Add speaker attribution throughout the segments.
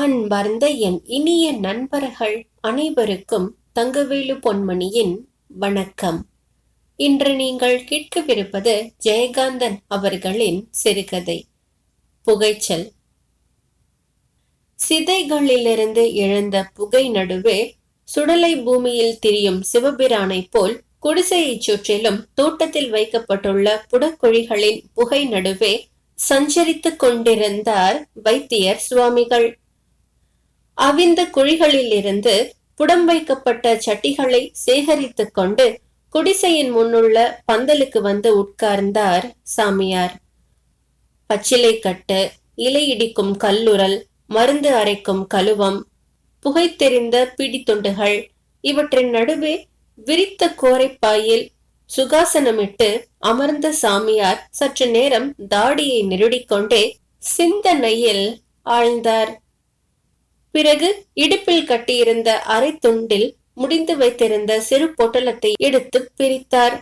Speaker 1: அன்பர்ந்த என் இனிய நண்பர்கள் அனைவருக்கும் தங்கவேலு பொன்மணியின் வணக்கம். இன்று நீங்கள் கேட்கவிருப்பது ஜெயகாந்தன் அவர்களின் சிறுகதை புகைச்சல். சிதைகளிலிருந்து எழுந்த புகை நடுவே சுடலை பூமியில் திரியும் சிவபிரானைப் போல் குடிசையைச் சுற்றிலும் தோட்டத்தில் வைக்கப்பட்டுள்ள புடக்குழிகளின் புகை நடுவே சஞ்சரித்துக் கொண்டிருந்தார் வைத்தியர் சுவாமிகள். அவிந்த குழிகளிலிருந்து புடம் வைக்கப்பட்ட சட்டிகளை சேகரித்துக் கொண்டு குடிசையின் முன்னுள்ள பந்தலுக்கு வந்து உட்கார்ந்தார் சாமியார். பச்சிலை கட்டு இலை இடிக்கும் கல்லுரல் மருந்து அரைக்கும் கழுவம் புகைத்தெறிந்த பிடித்துண்டுகள் இவற்றின் நடுவே விரித்த கோரைப்பாயில் சுகாசனமிட்டு அமர்ந்த சாமியார் சற்று நேரம் தாடியை நெருடிக்கொண்டே சிந்தனையில் ஆழ்ந்தார். பிறகு இடுப்பில் கட்டியிருந்த அரை துண்டில் முடிந்து வைத்திருந்த சிறு பொட்டலத்தை எடுத்து பிரித்தார்.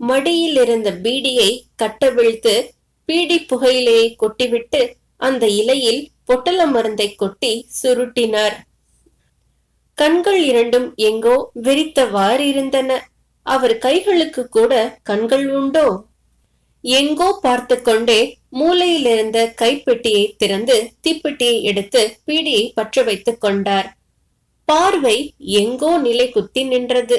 Speaker 1: மடியில் இருந்த பீடியை கட்டவிழ்த்து பீடி புகையிலையை கொட்டிவிட்டு அந்த இலையில் பொட்டல மருந்தை கொட்டி சுருட்டினார். கண்கள் இரண்டும் எங்கோ விரித்தவாறு இருந்தன அவர் கைகளுக்கு கூட கண்கள் உண்டோ? எங்கோ பார்த்து கொண்டே மூலையில் இருந்த கைப்பெட்டியை திறந்து தீப்பெட்டியை எடுத்து பீடியை பற்ற வைத்துக் கொண்டார். பார்வை எங்கோ நிலை குத்தி நின்றது.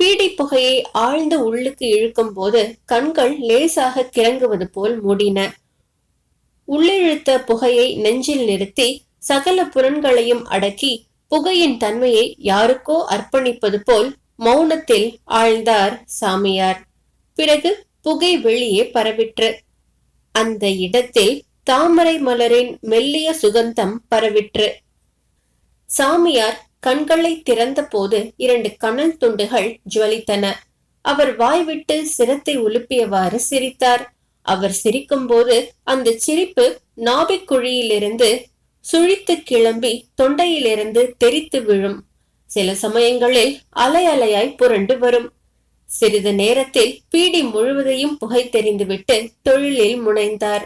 Speaker 1: பீடி புகையை ஆழ்ந்து உள்ளுக்கு இழுக்கும் போது கண்கள் லேசாக கிறங்குவது போல் மூடின. உள்ளிழுத்த புகையை நெஞ்சில் நிறுத்தி சகல புலன்களையும் அடக்கி புகையின் தன்மையை யாருக்கோ அர்ப்பணிப்பது போல் மௌனத்தில் ஆழ்ந்தார் சாமியார். பிறகு புகை வெளியே பரவிற்று. அந்த இடத்தில் தாமரை மலரின் மெல்லிய சுகந்தம் பரவிற்று. சாமியார் கண்களை திறந்த போது இரண்டு கணல் துண்டுகள் ஜுவலித்தன. அவர் வாய்விட்டு சிரத்தை உலுப்பியவாறு சிரித்தார். அவர் சிரிக்கும் போது அந்த சிரிப்பு நாபிக்குழியிலிருந்து சுழித்து கிளம்பி தொண்டையிலிருந்து தெரித்து விழும். சில சமயங்களில் அலை அலையாய் புரண்டு வரும். சிறிது நேரத்தில் பீடி முழுவதையும் புகை தெரிந்துவிட்டு தொழிலில் முனைந்தார்.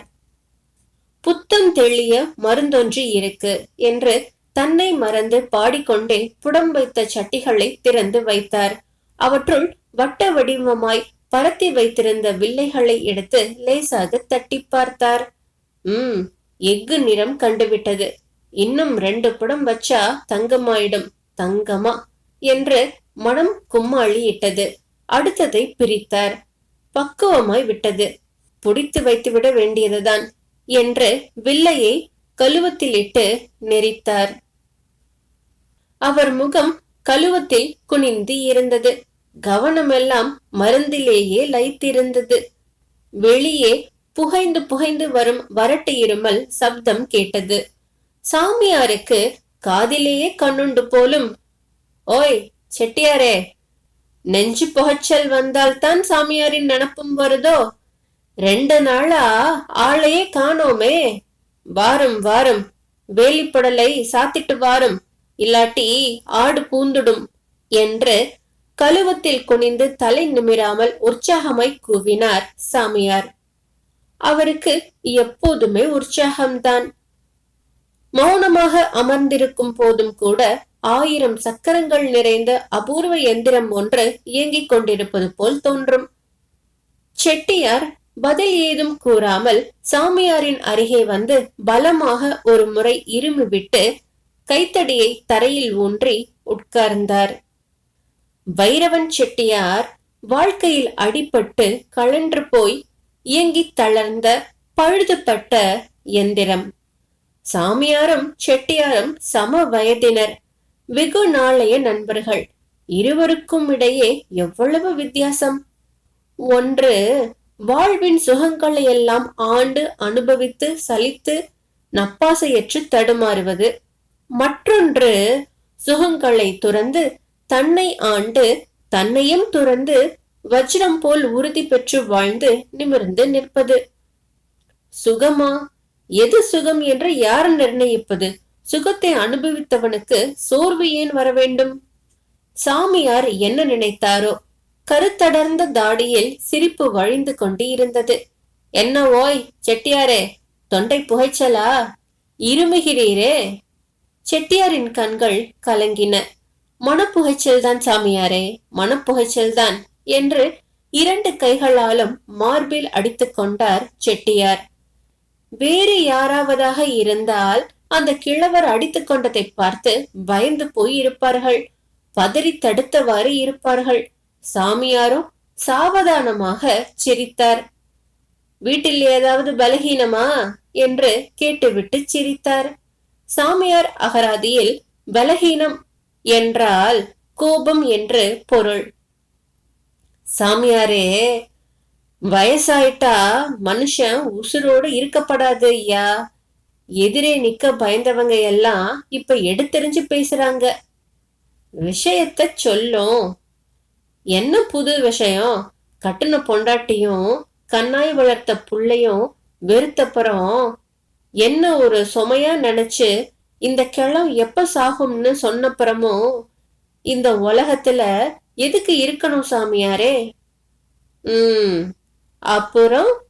Speaker 1: புத்தம் தெளிய மருந்தொன்று இருக்கு என்று தன்னை மறந்து பாடிக்கொண்டே புடம் வைத்த சட்டிகளை திறந்து வைத்தார். அவற்றுள் வட்ட வடிவமாய் பரத்தி வைத்திருந்த வில்லைகளை எடுத்து லேசாக தட்டி பார்த்தார். உம் எஃகு நிறம் கண்டுவிட்டது. இன்னும் ரெண்டு புடம் வச்சா தங்கமாயிடும். தங்கமா? என்று மனம் கும்மாளியிட்டது. அடுத்ததை பிரித்தார். பக்குவமாய் விட்டது. பிடித்து வைத்துவிட வேண்டியதுதான் என்று வில்லையை கழுவத்தில் இட்டு நெறித்தார் அவர் முகம் கழுவத்தில் குனிந்து இருந்தது. கவனமெல்லாம் மருந்திலேயே லைத்திருந்தது. வெளியே புகைந்து புகைந்து வரும் வரட்டு இருமல் சப்தம் கேட்டது. சாமியாருக்கு காதிலேயே கண்ணுண்டு போலும் ஓய் செட்டியாரே நெஞ்சு புகைச்சல் வந்தால்தான் சாமியாரின் நினப்பும் வருதோ? ரெண்டு நாளா ஆளையே காணோமே. வாரம் வாரம். வேலிப்படலை சாத்திட்டு வாரும். இல்லாட்டி ஆடு பூந்துடும் என்று கழுவத்தில் குனிந்து தலை நிமிராமல் உற்சாகமாய் கூவினார் சாமியார். அவருக்கு எப்போதுமே உற்சாகம்தான். மௌனமாக அமர்ந்திருக்கும் போதும் கூட ஆயிரம் சக்கரங்கள் நிறைந்த அபூர்வ எந்திரம் ஒன்று இயங்கிக் கொண்டிருப்பது போல் தோன்றும். செட்டியார் பதில் ஏதும் கூறாமல் சாமியாரின் அருகே வந்து பலமாக ஒரு முறை இருமி விட்டு கைத்தடியை தரையில் ஊன்றி உட்கார்ந்தார். வைரவன் செட்டியார் வாழ்க்கையில் அடிபட்டு கழன்று போய் இயங்கி தளர்ந்த பழுதுபட்ட எந்திரம். சாமியாரும் செட்டியாரும் சம வயதினர் வெகு நாளைய நண்பர்கள் இருவருக்கும் இடையே எவ்வளவு வித்தியாசம்? ஒன்று வாழ்வின் சுகங்களை எல்லாம் ஆண்டு அனுபவித்து சலித்து நப்பாசையற்று தடுமாறுவது. மற்றொன்று சுகங்களை துறந்து தன்னை ஆண்டு தன்னையும் துறந்து வஜ்ரம் போல் உறுதி பெற்று வாழ்ந்து நிமிர்ந்து நிற்பது. சுகமா? எது சுகம் என்று யார் நிர்ணயிப்பது? சுகத்தை அனுபவித்தவனுக்கு சோர்வு ஏன் வர வேண்டும்? சாமியார் என்ன நினைத்தாரோ? கருத்தடர்ந்த தாடியில் சிரிப்பு வழிந்து கொண்டு இருந்தது என்ன ஓய் செட்டியாரே தொண்டை புகைச்சலா? இருமுகிறீரே. செட்டியாரின் கண்கள் கலங்கின. மனப்புகைச்சல் தான் சாமியாரே மனப்புகைச்சல் தான் என்று இரண்டு கைகளாலும் மார்பில் அடித்துக் கொண்டார் செட்டியார். வேறு யாராவதாக இருந்தால் அந்த கிழவர் அடித்துக் கொண்டதை பார்த்து பயந்து போய் இருப்பார்கள். பதறி தடுத்தவாறு இருப்பார்கள். சாமியாரும் சாவதானமாக சிரித்தார். வீட்டில் ஏதாவது பலகீனமா? என்று கேட்டுவிட்டு சிரித்தார். சாமியார் அகராதியில் பலகீனம் என்றால் கோபம் என்று பொருள். சாமியாரே வயசாயிட்டா மனுஷன் உசுரோடு இருக்கப்படாது ஐயா. எதிரே நிக்க பயந்தவங்க எல்லாம் இப்ப எடுத்தெறிஞ்சு பேசுறாங்க. விஷயத்த சொல்லும். என்ன புது விஷயம்? கட்டுன பொண்டாட்டியும் கண்ணாய் வளர்த்த புள்ளையும் வெறுத்தப்புறம் என்ன ஒரு சுமையா நினைச்சு இந்த கிளம் எப்ப சாகும்னு சொன்னப்புறமும் இந்த உலகத்துல எதுக்கு இருக்கணும் சாமியாரே? உம் அப்புறம்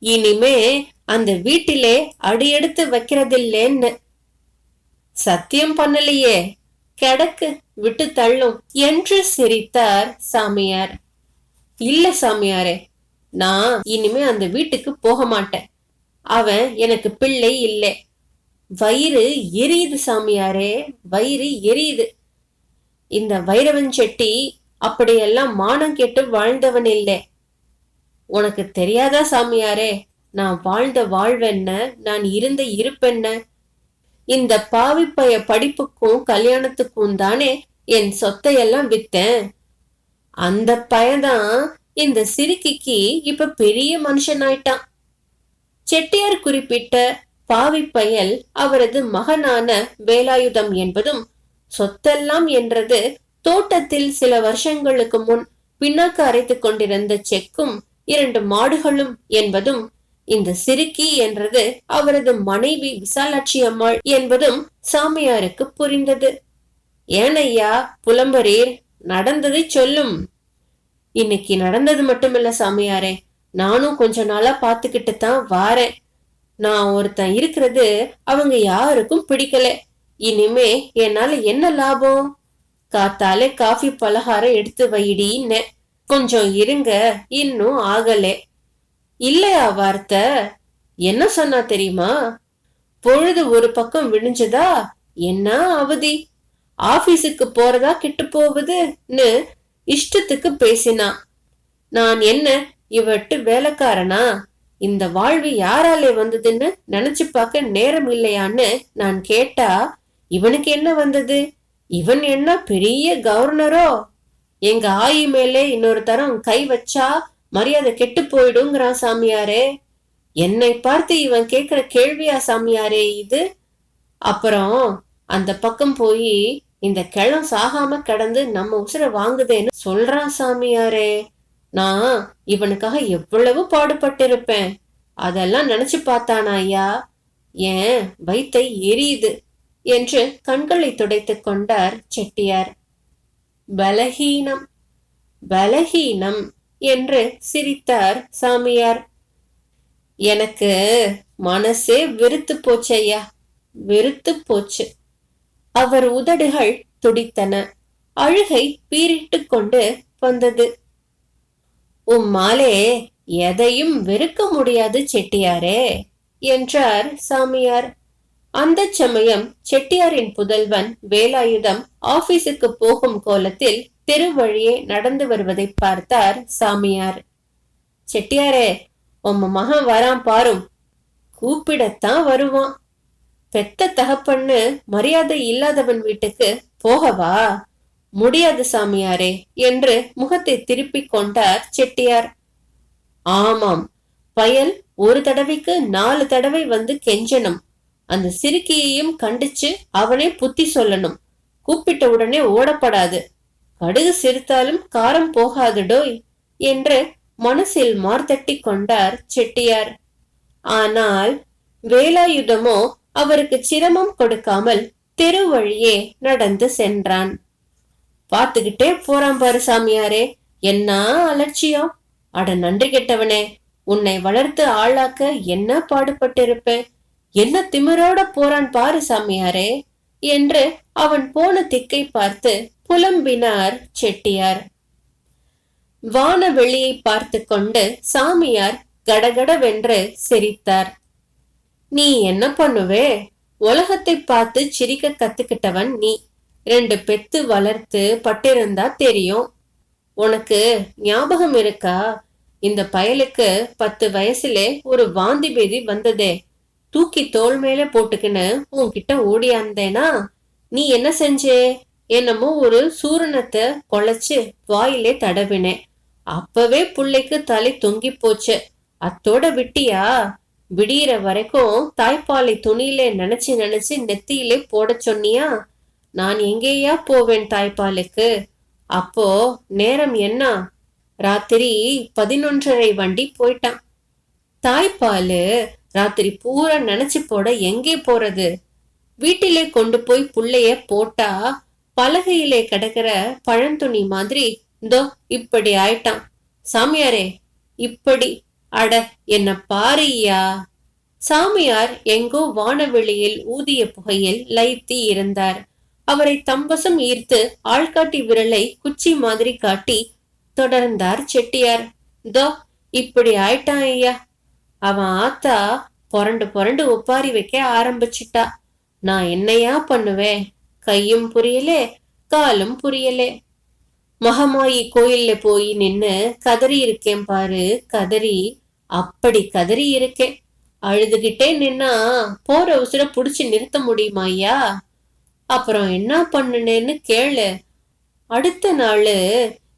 Speaker 1: இனிமே அந்த வீட்டிலே அடியெடுத்து வைக்கிறதில்லேன்னு. சத்தியம் பண்ணலையே. கிடக்கு விட்டு தள்ளும் என்று சிரித்தார் சாமியார். இல்ல சாமியாரே நான் இனிமே அந்த வீட்டுக்கு போக மாட்டேன். அவன் எனக்கு பிள்ளை இல்லை. வயிறு எரியுது சாமியாரே வயிறு எரியுது. இந்த வைரவன் செட்டி அப்படியெல்லாம் மானம் கேட்டு வாழ்ந்தவன் இல்லை. உனக்கு தெரியாதா சாமியாரே? நான் வாழ்ந்த வாழ்வென்ன? நான் இருந்த இருப்பென்ன? இந்த பாவிப்பைய படிப்புக்கும் கல்யாணத்துக்கும் தானே என் சொத்தையெல்லாம் வித்தேன். அந்த பையன்தான் இந்த சிறுக்கிக்கு இப்ப பெரிய மனுஷனாயிட்டான். செட்டியார் குறிப்பிட்ட பாவி பயல் அவரது மகனான வேலாயுதம் என்பதும் சொத்தெல்லாம் என்றது தோட்டத்தில் சில வருஷங்களுக்கு முன் பின்னாக்கு அரைத்துக் கொண்டிருந்த செக்கும் இரண்டு மாடுகளும் என்பதும் இந்த சிறுக்கி என்றது அவரது மனைவி விசாலாட்சி அம்மாள் என்பதும் சாமியாருக்கு புரிந்தது. ஏனையா புலம்பரீர் நடந்ததை சொல்லும். இன்னைக்கு நடந்தது மட்டுமில்ல சாமியாரே. நானும் கொஞ்ச நாளா பாத்துக்கிட்டு தான் வாரேன். நான் ஒருத்தன் இருக்கிறது அவங்க யாருக்கும் பிடிக்கல. இனிமே என்னால என்ன லாபம்? காத்தாலே காஃபி பலகாரம் எடுத்து வைடின்னு. கொஞ்சம் இருங்க இன்னும் ஆகலே. இல்லையா வார்த்தை என்ன சொன்னா தெரியுமா? பொழுது ஒரு பக்கம் விடிஞ்சதா என்ன அவதி? ஆபீஸுக்கு போறதா கிட்டு போகுதுன்னு இஷ்டத்துக்கு பேசினா. நான் என்ன இவட்டு வேலைக்காரனா? இந்த வாழ்வு யாராலே வந்ததுன்னு நினைச்சு பார்க்க நேரம் இல்லையான்னு நான் கேட்டா இவனுக்கு என்ன வந்தது? இவன் என்ன பெரிய கவர்னரோ? எங்க ஆயி மேலே இன்னொரு தரம் கை வச்சா மரியாதை கெட்டு போயிடுங்கிறான் சாமியாரே. என்னை பார்த்து இவன் கேக்குற கேள்வியா சாமியாரே இது? அப்புறம் அந்த பக்கம் போய் இந்த கிழம் சாகாம கடந்து நம்ம உசுர வாங்குதேன்னு சொல்றான் சாமியாரே. நான் இவனுக்காக எவ்வளவு பாடுபட்டிருப்பேன். அதெல்லாம் நினைச்சு பார்த்தானா ஐயா? ஏன் வைத்தை எரியுது என்று கண்களை துடைத்துக் கொண்டார் செட்டியார். பலகீனம் பலகீனம் என்று சிரித்தார் சாமியார். எனக்கு மனசே வெறுத்து போச்சையா வெறுத்து போச்சு. அவர் உதடுகள் துடித்தன அழுகை பீரிட்டு கொண்டு வந்தது. உம்மாலே எதையும் வெறுக்க முடியாது செட்டியாரே என்றார் சாமியார். அந்த சமயம் செட்டியாரின் புதல்வன் வேலாயுதம் ஆபீஸுக்கு போகும் கோலத்தில் தெரு வழியே நடந்து வருவதை பார்த்தார் சாமியார். செட்டியாரே உம்ம மகன் வரான் பாரும். கூப்பிடத்தான் வருவான். பெத்த தகப்பன்னு மரியாதை இல்லாதவன் வீட்டுக்கு போகவா? முடியாது சாமியாரே என்று முகத்தை திருப்பிக் கொண்டார் செட்டியார். ஆமாம் பயல் ஒரு தடவைக்கு நாலு தடவை வந்து கெஞ்சணும். அந்த சிறுக்கியையும் கண்டிச்சு அவனே புத்தி சொல்லணும். கூப்பிட்ட உடனே ஓடப்படாது. கடுகு சிரித்தாலும் காரம் போகாதுடோய் என்று மனசில் மார்த்தட்டி கொண்டார் செட்டியார். ஆனால் வேலாயுதமோ அவருக்கு சிரமம் கொடுக்காமல் தெரு வழியே நடந்து சென்றான். பார்த்துக்கிட்டே போறான் பாரு சாமியாரே என்ன அலட்சியம்? அட நன்றி கெட்டவனே உன்னை வளர்த்து ஆளாக்க என்ன பாடுபட்டிருப்பேன் என்ன திமிரோட போறான் பாரு சாமியாரே என்று அவன் போன திக்கை பார்த்து புலம்பினார் செட்டியார். வானவெளியை பார்த்து கொண்டு சாமியார் கடகடவென்று சிரித்தார். நீ என்ன பண்ணுவே? உலகத்தை பார்த்து சிரிக்க கத்துக்கிட்டவன் நீ. ரெண்டு பெத்து வளர்த்து பட்டிருந்தா தெரியும். உனக்கு ஞாபகம் இருக்கா? இந்த பயலுக்கு பத்து வயசுல ஒரு வாந்தி பேதி வந்ததே. தூக்கி தோல் மேல போட்டுக்கின்னு உன்கிட்ட ஓடியாந்தேனா நீ என்ன செஞ்சே? என்னமோ ஒரு சூரணத்தை கொலைச்சு வாயிலே தடவினேன். அப்பவே பிள்ளைக்கு தலை தொங்கி போச்சு. அத்தோட விட்டியா? விடியிற வரைக்கும் தாய்ப்பாலை துணியிலே நினைச்சு நினைச்சு நெத்தியிலே போட சொன்னியா? நான் எங்கேயா போவேன் தாய்ப்பாலுக்கு? அப்போ நேரம் என்ன? ராத்திரி பதினொன்றரை வண்டி போயிட்டான். தாய்ப்பாலு ராத்திரி பூரா நினைச்சு போட எங்கே போறது? வீட்டிலே கொண்டு போய் புள்ளைய போட்டா பலகையிலே கிடக்கிற பழந்துணி மாதிரி இந்தோ இப்படி ஆயிட்டான். சாமியாரே இப்படி. அட என்ன பாரியா சாமியார் எங்கோ வானவெளியில் ஊதிய புகையில் லைத்தி இருந்தார். அவரை தம்பசம் ஈர்த்து ஆள்காட்டி விரலை குச்சி மாதிரி காட்டி தொடர்ந்தார் செட்டியார். தோ இப்படி ஆயிட்டான் ஐயா. அவன் ஆத்தா புரண்டு புரண்டு ஒப்பாரி வைக்க ஆரம்பிச்சிட்டா. நான் என்னையா பண்ணுவேன்? கையும் புரியலே காலும் புரியலே. மகமாயி கோயில்ல போய் நின்னு கதறி இருக்கேன் பாரு கதறி. அப்படி கதறி இருக்கேன். அழுதுகிட்டே நின்னா போற உசுர புடிச்சு நிறுத்த முடியுமா ஐயா? அப்புறம் என்ன பண்ணுனேன்னு கேளு. அடுத்த நாள்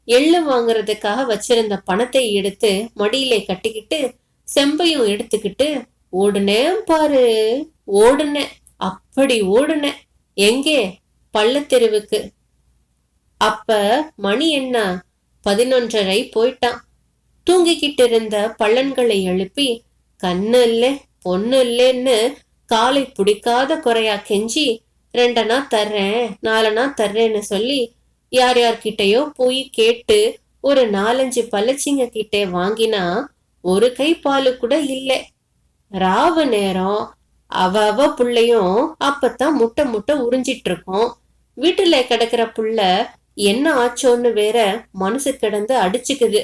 Speaker 1: எள்ளு வாங்குறதுக்காக வச்சிருந்த பணத்தை எடுத்து மடியிலே கட்டிக்கிட்டு செம்பையும் எடுத்துக்கிட்டு ஓடுனேன் பாரு. ஓடுனேன் அப்படி ஓடுனேன் எங்கே? பள்ளத்தெருவுக்கு. அப்ப மணி என்ன? பதினொன்றரை போயிட்டான். தூங்கிக்கிட்டு இருந்த பள்ளன்களை எழுப்பி கண்ணு இல்லை பொண்ணு இல்லைன்னு காலை பிடிக்காத குறையா கெஞ்சி ரெண்டனா தர்றேன் நாலனா தர்றேன்னு சொல்லி யார் யார்கிட்டயோ போய் கேட்டு ஒரு நாலஞ்சு பல்லச்சிங்க கிட்டே வாங்கினா ஒரு கை பாலு கூட இல்லை. ராவு நேரம் அவ அவ புள்ளையும் அப்பத்தான் முட்டை முட்டை உறிஞ்சிட்டு இருக்கோம். வீட்டுல கிடக்கிற புள்ள என்ன ஆச்சோன்னு வேற மனசு கிடந்து அடிச்சுக்குது.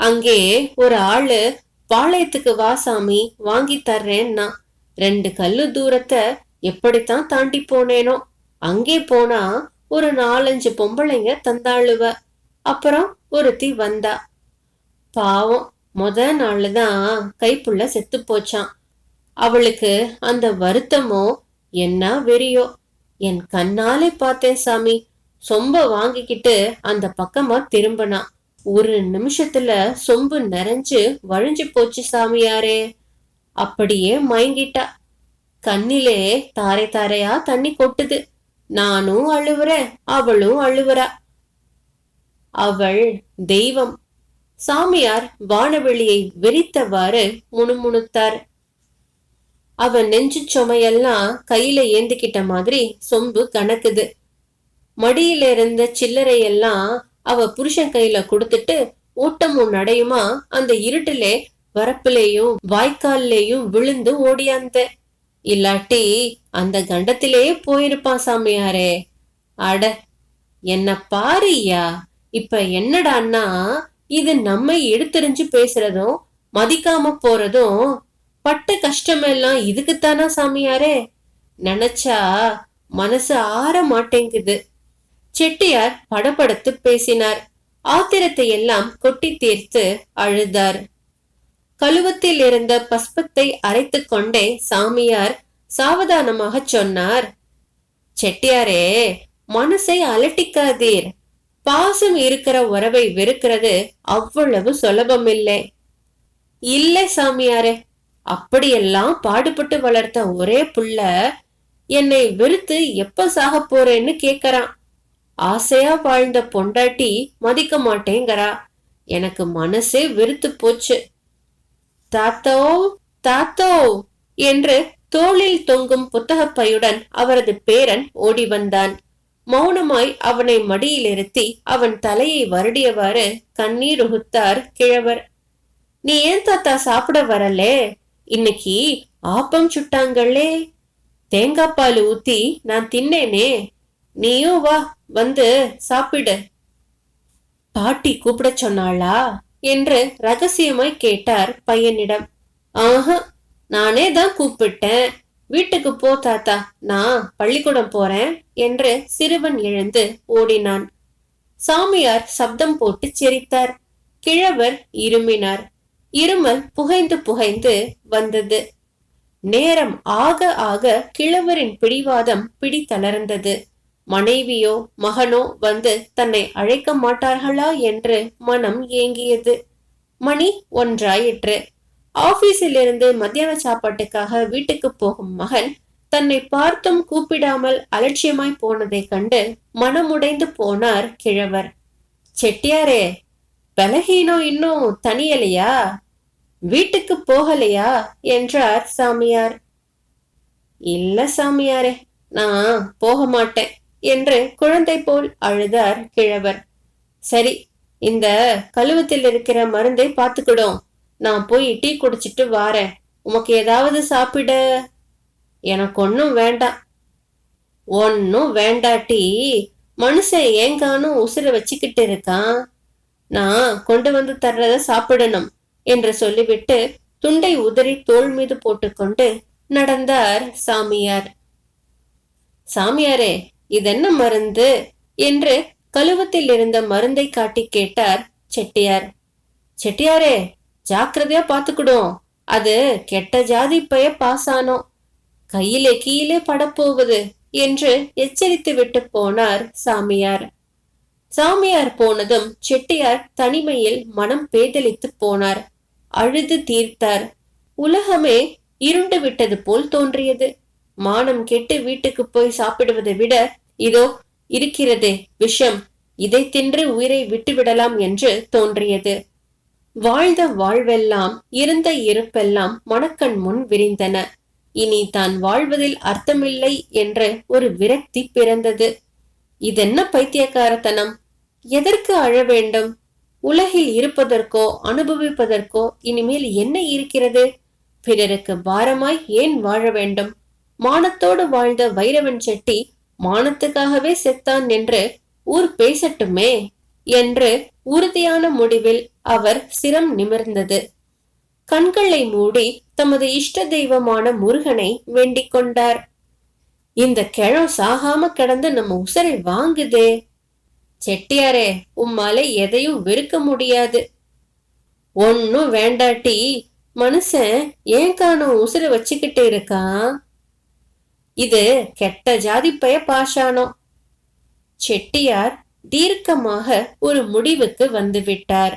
Speaker 1: அங்கே ஒரு ஆளு பாளையத்துக்கு வா சாமி வாங்கி தர்றேன்னா. ரெண்டு கல்லு தூரத்தை எப்படித்தான் தாண்டி போனேனோ. அங்கே போனா ஒரு நாலஞ்சு பொம்பளைங்க தந்தாளுவ. அப்புறம் ஒருத்தி வந்தா. பாவம் முத நாள்ல தான் கைப்புள்ள செத்து போச்சான் அவளுக்கு அந்த வருத்தமோ என்ன வெறியோ? என் கண்ணாலே பார்த்தேன் சாமி. சொம்ப வாங்கிக்கிட்டு அந்த பக்கமா திரும்பினா ஒரு நிமிஷத்துல சொம்பு நிறைஞ்சு வழிஞ்சு போச்சு சாமியாரே. அப்படியே மயங்கிட்டா. கண்ணிலே தாரை தாரையா தண்ணி கொட்டுது. நானும் அழுவுறேன் அவளும் அழுவுறா. அவள் தெய்வம். சாமியார் வானவெளியை வெறித்தவாறு முணுமுணுத்தார். அவன் நெஞ்சு சுமையெல்லாம் கையில ஏந்திக்கிட்ட மாதிரி சொம்பு கணக்குது மடியில இருந்த சில்லறையெல்லாம் அவ புருஷன் கையில கொடுத்துட்டு ஓட்டமும் நடையுமா அந்த இருட்டிலே வரப்பிலேயும் வாய்க்கால்லேயும் விழுந்து ஓடியாந்த. இல்லாட்டி அந்த கண்டத்திலேயே போயிருப்பான் சாமியாரே. அட என்ன பாருயா இப்ப என்னடான்னா இது நம்ம எடுத்தறிஞ்சு பேசுறதும் மதிக்காம போறதும் பட்ட கஷ்டமெல்லாம் இதுக்குத்தானா சாமியாரே? நினைச்சா மனசு ஆற மாட்டேங்குது. செட்டியார் படபடத்து பேசினார். ஆத்திரத்தை எல்லாம் கொட்டி தீர்த்து அழுதார். கழுவத்தில் இருந்த பஸ்பத்தை அரைத்து கொண்டே சாமியார் சாவதானமாக சொன்னார் செட்டியாரே மனசை அலட்டிக்காதீர். பாசம் இருக்கிற உறவை வெறுக்கிறது அவ்வளவு சுலபமில்லை. இல்லை சாமியாரே அப்படியெல்லாம் பாடுபட்டு வளர்த்த ஒரே புள்ள என்னை வெறுத்து எப்ப சாக போறேன்னு கேக்குறான் ஆசையா வாழ்ந்த பொண்டாட்டி மதிக்க மாட்டேங்கிறா. எனக்கு மனசே வெறுத்து போச்சு. தாத்தோ தாத்தோ என்று தோளில் தொங்கும் புத்தகப்பையுடன் அவரது பேரன் ஓடி வந்தான். மௌனமாய் அவனை மடியில் இருத்தி அவன் தலையை வருடியவாறு கண்ணீர் உகுத்தார் கிழவர். நீ ஏன் தாத்தா சாப்பிட வரலே? இன்னைக்கு ஆப்பம் சுட்டாங்களே. தேங்காய் பால் ஊத்தி நான் தின்னேனே. நீயும் வா வந்து சாப்பிடு. பாட்டி கூப்பிட சொன்னாளா? என்று ரகசியமாய் கேட்டார் பையனிடம். ஆஹா நானே தான் கூப்பிட்டேன். வீட்டுக்கு போ தாத்தா. நான் பள்ளிக்கூடம் போறேன் என்று சிறுவன் எழுந்து ஓடினான். சாமியார் சப்தம் போட்டு சிரித்தார். கிழவர் இருமினார். இருமல் புகைந்து புகைந்து வந்தது. நேரம் ஆக ஆக கிழவரின் பிடிவாதம் பிடித்தளர்ந்தது. மனைவியோ மகனோ வந்து தன்னை அழைக்க மாட்டார்களா என்று மனம் ஏங்கியது. மணி ஒன்றாயிற்று. ஆபீஸில் இருந்து மத்தியான சாப்பாட்டுக்காக வீட்டுக்கு போகும் மகன் தன்னை பார்த்தும் கூப்பிடாமல் அலட்சியமாய் போனதைக் கண்டு மனமுடைந்து போனார் கிழவர். செட்டியாரே பலகீனம் இன்னும் தனியலையா? வீட்டுக்கு போகலையா? என்றார் சாமியார். இல்ல சாமியாரே நான் போக மாட்டேன் என்று குழந்தை போல் அழுதார் கிழவர். சரி இந்த கழுவத்தில் இருக்கிற மருந்தை பார்த்துக்கிடும். நான் போய் டீ குடிச்சிட்டு வாரேன். உமக்கு ஏதாவது சாப்பிட. எனக்கு ஒன்றும் வேண்டாம். ஒன்றும் வேண்டாட்டி மனுஷன் ஏங்கானும் உசுர வச்சுக்கிட்டு இருக்கான். நான் கொண்டு வந்து தர்றத சாப்பிடணும் என்று சொல்லிவிட்டு துண்டை உதறி தோள் மீது போட்டுக்கொண்டு நடந்தார் சாமியார். சாமியாரே இதென்ன மருந்து? என்று கழுவத்தில் இருந்த மருந்தை காட்டி கேட்டார் செட்டியார். செட்டியாரே ஜாக்கிரதையா பாத்துக்கிடும். அது கெட்ட ஜாதி பய பாசானோ கையிலே கீழே படப்போவது என்று எச்சரித்து விட்டு போனார் சாமியார். சாமியார் போனதும் செட்டியார் தனிமையில் மனம் பேதலித்து போனார். அழுது தீர்த்தார். உலகமே இருண்டு விட்டது போல் தோன்றியது. மானம் கெட்டு வீட்டுக்கு போய் சாப்பிடுவதை விட இதோ இருக்கிறதே விஷம். இதை தின்று உயிரை விட்டுவிடலாம் என்று தோன்றியது. வாழ்ந்த வாழ்வெல்லாம் இருந்த இருப்பெல்லாம் மணக்கண் முன் விரிந்தன. இனி தான் வாழ்வதில் அர்த்தமில்லை என்ற ஒரு விரக்தி பிறந்தது. இதென்ன பைத்தியக்காரத்தனம்? எதற்கு அழ வேண்டும்? உலகில் இருப்பதற்கோ அனுபவிப்பதற்கோ இனிமேல் என்ன இருக்கிறது? பிறருக்கு பாரமாய் ஏன் வாழ வேண்டும்? மானத்தோடு வாழ்ந்த வைரவன் செட்டி மானத்துக்காகவே செத்தான் என்று ஊர் பேசட்டுமே? என்று உறுதியான முடிவில் அவர் சிரம் நிமிர்ந்தது. கண்களை மூடி தமது இஷ்ட தெய்வமான முருகனை வேண்டிக் கொண்டார். இந்த கிழம் சாகாம கிடந்து நம்ம உசரை வாங்குதே. செட்டியாரே உம்மால எதையும் வெறுக்க முடியாது. ஒன்னும் வேண்டாட்டி மனுஷன் ஏன் காணும் உசுரை வச்சுக்கிட்டு இருக்கான் இது கெட்ட ஜாதி பய பாஷானம் செட்டியார் தீர்க்கமாக ஒரு முடிவுக்கு வந்துவிட்டார்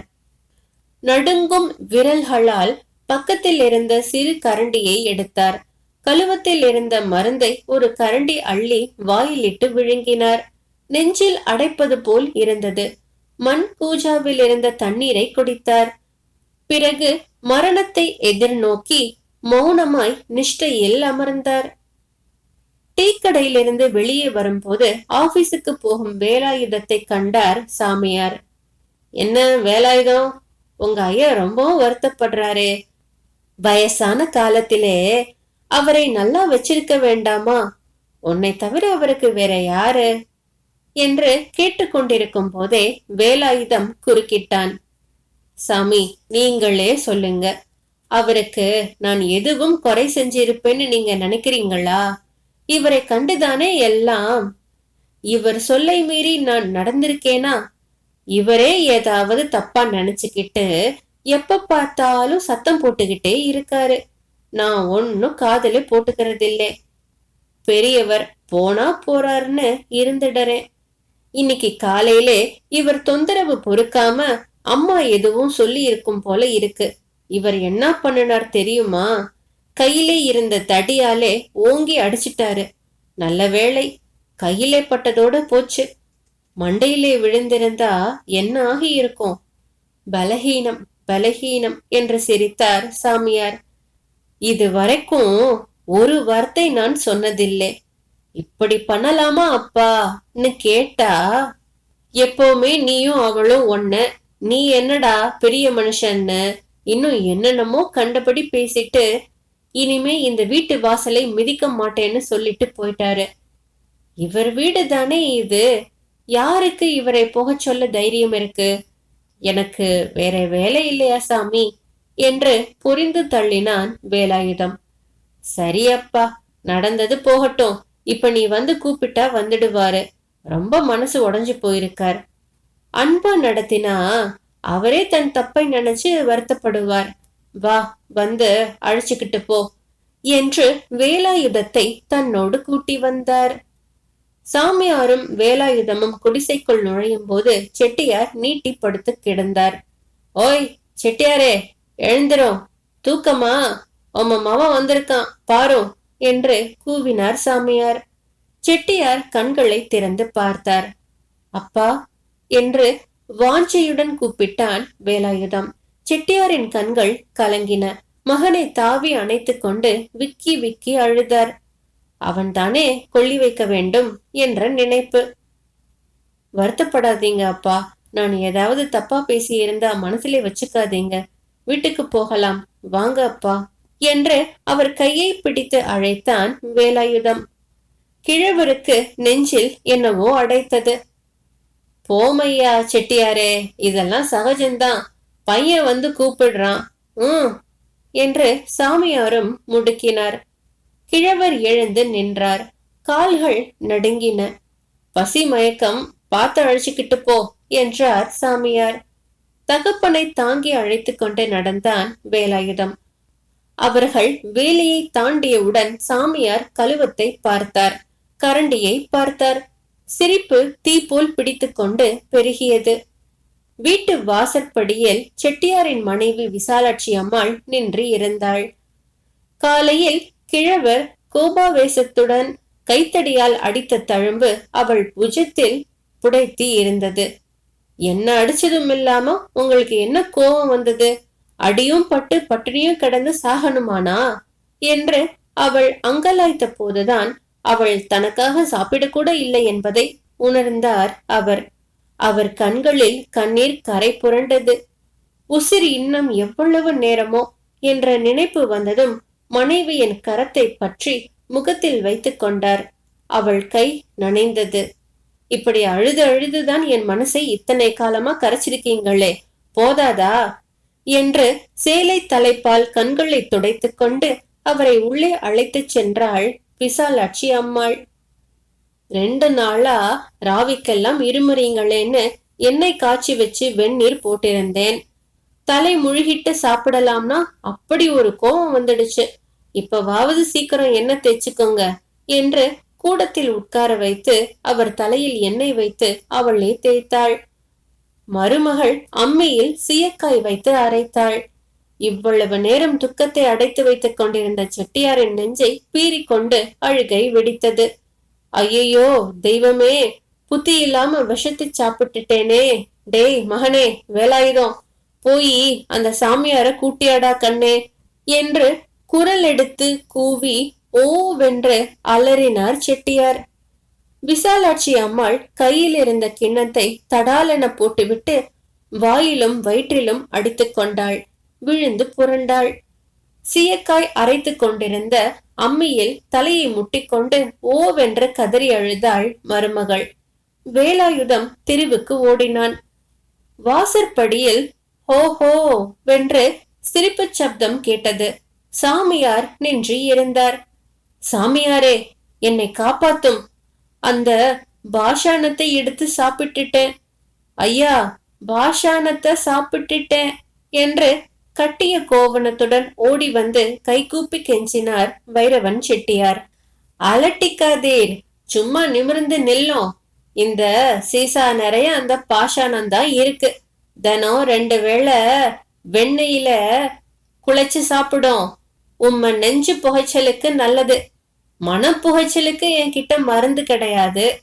Speaker 1: நடுங்கும் விரல்களால் பக்கத்தில் இருந்த சிறு கரண்டியை எடுத்தார். கழுவத்தில் இருந்த மருந்தை ஒரு கரண்டி அள்ளி வாயிலிட்டு விழுங்கினார். நெஞ்சில் அடைப்பது போல் இருந்தது. மண் பூஜாவில் இருந்த தண்ணீரை குடித்தார். பிறகு மரணத்தை எதிர்நோக்கி மௌனமாய் நிஷ்டையில் அமர்ந்தார். டீ கடையிலிருந்து வெளியே வரும்போது ஆபீஸுக்கு போகும் வேலாயுதத்தை கண்டார் சாமியார். என்ன வேலாயுதம்? உங்க ஐயா ரொம்பவும் வருத்தப்படுறாரே. வயசான காலத்திலே அவரை நல்லா வச்சிருக்க வேண்டாமா? உன்னை தவிர அவருக்கு வேற யாரு? என்று கேட்டுக்கொண்டிருக்கும் போதே வேலாயுதம் குறுக்கிட்டான். சாமி நீங்களே சொல்லுங்க. அவருக்கு நான் எதுவும் குறை செஞ்சிருப்பேன்னு நீங்க நினைக்கிறீங்களா? இவரை கண்டுதானே எல்லாம்? இவர் சொல்லை மீறி நான் நடந்திருக்கேனா? இவரே ஏதாவது தப்பா நினைச்சுக்கிட்டு எப்ப பார்த்தாலும் சத்தம் போட்டுக்கிட்டே இருக்காரு. நான் ஒன்னும் காதல போட்டுக்கிறது இல்லை பெரியவர் போனா போறாருன்னு இருந்துடுறேன். இன்னைக்கு காலையிலே இவர் தொந்தரவு பொறுக்காம அம்மா எதுவும் சொல்லி இருக்கும் போல இருக்கு. இவர் என்ன பண்ணினார் தெரியுமா? கையிலே இருந்த தடியாலே ஓங்கி அடிச்சிட்டாரு. நல்ல வேளை கையிலே பட்டதோட போச்சு. மண்டையிலே விழுந்திருந்தா என்ன ஆகி இருக்கும் பலஹீனம் பலஹீனம் என்று சிரித்தார் சாமியார். இது வரைக்கும் ஒரு வார்த்தை நான் சொன்னதில்லை. இப்படி பண்ணலாமா அப்பான்னு கேட்டா எப்பவுமே நீயும் அவளும் ஒண்ணு நீ என்னடா பெரிய மனுஷன்னு இன்னும் என்னென்னமோ கண்டபடி பேசிட்டு இனிமே இந்த வீட்டு வாசலை மிதிக்க மாட்டேன்னு சொல்லிட்டு போயிட்டாரு. இவர் வீடு தானே இது? யாருக்கு இவரை போகச் சொல்ல தைரியம் இருக்கு? எனக்கு வேற வேலை இல்லையா சாமி? என்று புரிந்து தள்ளினான் வேலாயுதம். சரியப்பா நடந்தது போகட்டும். இப்ப நீ வந்து கூப்பிட்டா வந்துடுவாரு. ரொம்ப மனசு உடஞ்சு போயிருக்கார். அன்பா நடத்தினா அவரே தன் தப்பை நினைச்சு வருத்தப்படுவார். வா வந்து அழைச்சுக்கிட்டு போ என்று வேலாயுதத்தை தன்னோடு கூட்டி வந்தார். சாமியாரும் வேலாயுதமும் குடிசைக்குள் நுழையும் போது செட்டியார் நீட்டி படுத்து கிடந்தார். ஓய் செட்டியாரே எழுந்திரும் தூக்கமா? உம்ம மவன் வந்திருக்கான். பாரும் என்று கூவினார் சாமியார். செட்டியார் கண்களை திறந்து பார்த்தார். அப்பா என்று வாஞ்சையுடன் கூப்பிட்டான் வேலாயுதம். செட்டியாரின் கண்கள் கலங்கின. மகனை தாவி அணைத்துக்கொண்டு விக்கி விக்கி அழுதார். அவன்தானே கொள்ளி வைக்க வேண்டும் என்ற நினைப்பு. வருத்தப்படாதீங்க அப்பா. நான் ஏதாவது தப்பா பேசி இருந்தா மனசுல வச்சுக்காதீங்க. வீட்டுக்கு போகலாம். வாங்க அப்பா என்று அவர் கையை பிடித்து அழைத்தான் வேலாயுதம். கிழவருக்கு நெஞ்சில் என்னவோ அடைத்தது. போமையா செட்டியாரே இதெல்லாம் சகஜம்தான். பையன் வந்து கூப்பிடுறான். ம் என்று சாமியாரும் முடுக்கினார். கிழவர் எழுந்து நின்றார். கால்கள் நடுங்கின. பசி மயக்கம் பார்த்து அழைச்சிக்கிட்டு போ என்றார் சாமியார். தகப்பனை தாங்கி அழைத்து கொண்டு நடந்தான் வேலாயுதம். அவர்கள் வேலையை தாண்டியவுடன் சாமியார் கழுவத்தை பார்த்தார். கரண்டியை பார்த்தார். சிரிப்பு தீ போல் பிடித்துக்கொண்டு பெருகியது. வீட்டு வாசற்படியில் செட்டியாரின் மனைவி விசாலாட்சி அம்மாள் நின்று இருந்தாள். காலையில் கிழவர் கோபாவேசத்துடன் கைத்தடியால் அடித்த தழும்பு அவள் புஜத்தில் புடைத்தி இருந்தது. என்ன அடிச்சதும் இல்லாம உங்களுக்கு என்ன கோபம் வந்தது? அடியும் பட்டு பட்டினியும் கடந்து சாகணுமானா? என்று அவள் அங்கலாய்த்த போதுதான் அவள் தனக்காக சாப்பிடக்கூட இல்லை என்பதை உணர்ந்தார் அவர். அவர் கண்களில் கண்ணீர் கரை புரண்டது. உசிர் இன்னும் எவ்வளவு நேரமோ? என்ற நினைப்பு வந்ததும் மனைவியின் கரத்தை பற்றி முகத்தில் வைத்துக் கொண்டார். அவள் கை நனைந்தது. இப்படி அழுது அழுதுதான் என் மனசை இத்தனை காலமா கரைச்சிருக்கீங்களே போதாதா? என்று சேலை தலைப்பால் கண்களை துடைத்துக் கொண்டு அவரை உள்ளே அழைத்துச் சென்றாள் விசாலாட்சி அம்மாள். ரெண்டு நாளா ராவிக்கெல்லாம் இருமுறீங்களேன்னு எண்ணெய் காய்ச்சி வச்சு வெந்நீர் போட்டிருந்தேன். தலை முழுகிட்டு சாப்பிடலாம்னா அப்படி ஒரு கோபம் வந்துடுச்சு. இப்பவாவது சீக்கிரம் என்ன தேய்ச்சுக்கோங்க என்று கூடத்தில் உட்கார வைத்து அவர் தலையில் எண்ணெய் வைத்து அவளே தேய்த்தாள். மருமகள் அம்மியில் சீயக்காய் வைத்து அரைத்தாள். இவ்வளவு நேரம் துக்கத்தை அடைத்து வைத்துக் கொண்டிருந்த செட்டியாரின் நெஞ்சை பீறிக்கொண்டு அழுகை வெடித்தது. ஐயையோ தெய்வமே புத்தி இல்லாம விஷத்தை சாப்பிட்டுட்டேனே. டேய் மகனே வேலாயுதம். போய் அந்த சாமியார கூட்டியாடா கண்ணே என்று குரல் எடுத்து கூவி ஓவென்று அலறினார் செட்டியார். விசாலாட்சி அம்மாள் கையில் இருந்த கிண்ணத்தை தடாலென போட்டுவிட்டு வாயிலும் வயிற்றிலும் அடித்துக் கொண்டாள். விழுந்து புரண்டாள். சீயக்காய் அரைத்து கொண்டிருந்த அம்மியில் தலையை முட்டிக்கொண்டு ஓவென்று கதறி அழுதாள் மருமகள். வேலாயுதம் தெருவுக்கு ஓடினான். வாசற்படியில் ஹோ ஹோ வென்று சிரிப்புச் சப்தம் கேட்டது. சாமியார் நின்று இருந்தார். சாமியாரே என்னை காப்பாத்தும். அந்த பாஷானத்தை எடுத்து சாப்பிட்டுட்டேன். ஐயா பாஷானத்தை சாப்பிட்டுட்டேன் என்று கட்டிய கோவணத்துடன் ஓடி வந்து கைகூப்பி கெஞ்சினார் வைரவன் செட்டியார். அலட்டிக்காதீர் சும்மா நிமிர்ந்து நில்லும். இந்த சீசா நிறைய அந்த பாஷானம் தான் இருக்கு. தினம் ரெண்டு வேளை வெண்ணெயில குழைச்சு சாப்பிடும். உம்ம நெஞ்சு புகைச்சலுக்கு நல்லது. மன புகைச்சலுக்கு என்கிட்ட மருந்து கிடையாது.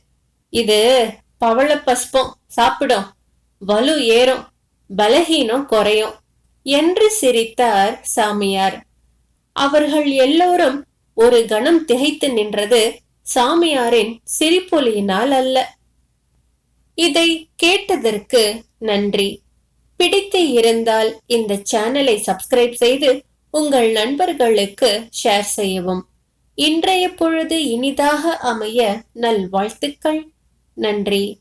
Speaker 1: இது பவள பஸ்பம். சாப்பிடும். வலு ஏறும். பலகீனம் குறையும். என்று சிரித்தார் சாமியார். அவர்கள் எல்லோரும் ஒரு கணம் திகைத்து நின்றது சாமியாரின் சிரிப்பொலியினால் அல்ல. இதை கேட்டதற்கு நன்றி. பிடித்து இருந்தால் இந்த சேனலை சப்ஸ்கிரைப் செய்து உங்கள் நண்பர்களுக்கு ஷேர் செய்யவும். இன்றைய பொழுது இனிதாக அமைய நல்வாழ்த்துக்கள். நன்றி.